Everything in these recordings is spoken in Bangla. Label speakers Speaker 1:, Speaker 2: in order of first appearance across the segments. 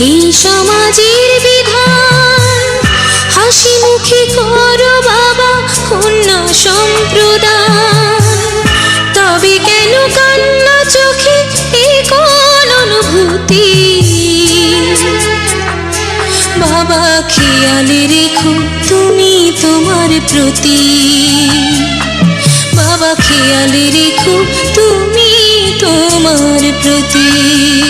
Speaker 1: এই সমাজের বিধান। হাসি মুখে করো বাবা, কন্যা সম্প্রদান। তবে কেন কান্না চোখে এই কোন অনুভূতি? বাবা, খেয়াল রেখো তুমি তোমার প্রতি। বাবা, খেয়াল রেখো তুমি তোমার প্রতি।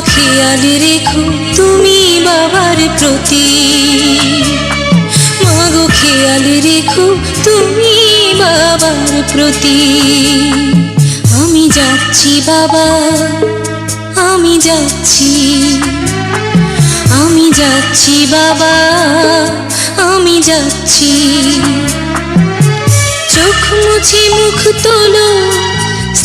Speaker 1: খেয়াল রেখো, তুমি বাবার প্রতি। মাগো খেয়াল রেখো, তুমি বাবার প্রতি। আমি যাচ্ছি বাবা, আমি যাচ্ছি। আমি যাচ্ছি বাবা, আমি যাচ্ছি। চোখ মুছে মুখ তোলো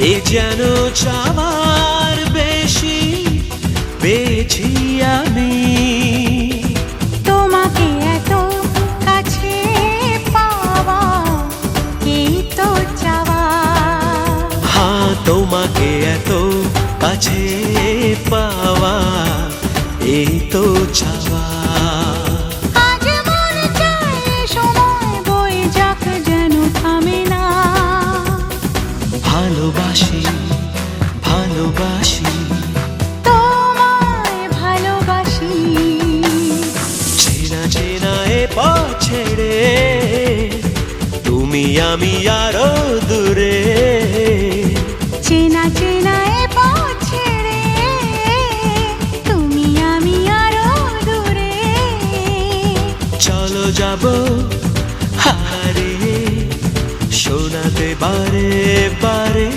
Speaker 2: এ
Speaker 3: যেন চাওয়ার বেশি পেয়েছি আমি।
Speaker 2: তোমাকে এত কাছে পাওয়া এই তো চাওয়া।
Speaker 3: হ্যাঁ তোমাকে এত কাছে পাওয়া এই তো চাওয়া। চেনা এ পথ ছেড়ে তুমি আমি আরও দূরে।
Speaker 2: চেনা চেনা এ পথ ছেড়ে তুমি আমি আরও দূরে।
Speaker 3: চলো যাব হারিয়ে শোনাতে বারে বারে।